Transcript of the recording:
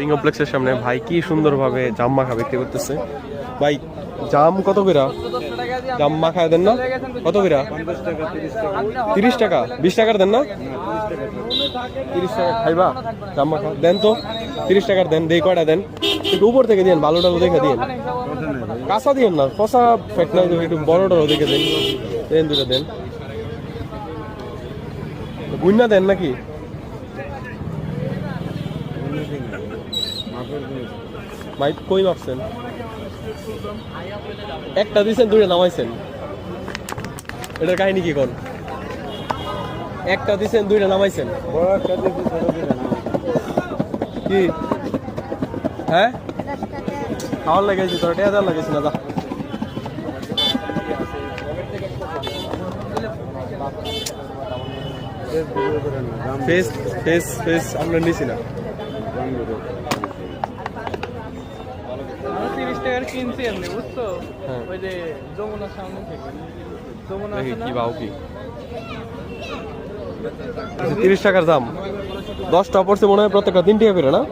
Shopping কমপ্লেক্সের সামনে। ভাই, কি সুন্দরভাবে জাম মাখা বিক্রি করতেছে। ভাই, জাম কত কইরা? জাম মাখা দেন না? কত কইরা? তিরিশ টাকা। বিশ টাকার দেন না? তিরিশ টাকা খাইবা? জাম মাখা। দেন তো। তিরিশ টাকার দেন। দেই কয়টা দেন? একটু উপর থেকে দিন ভালোটা দেখে দিন কাঁচা দিন না কষা ফ্যাট নাই একটু বড়টারও দেখে দেন। দেন দুটো দেন। গুন্না দেন নাকি? মাইপ কই মাপছেন একটা দিছেন, দুইটা নামাইছেন। এটার কাহিনী কি কোন? একটা দিছেন, দুইটা নামাইছেন। কি? হ্যাঁ? খাওয়ার লাগাইছি তোর টেয়া দেওয়ার লাগাইছি না যা। ফেস ফেস ফেস আমরা নিছি না আমরা তিরিশ টাকার কিনছি এমনি বুঝছ? হ্যাঁ। ওই যে যমুনার সামনে থেকে। যমুনা দেখি আছে না? কি বাউ কি। তিরিশ টাকার দাম। দশটা পড়ছে মনে হয় প্রত্যেকটা তিন টাকা করে না?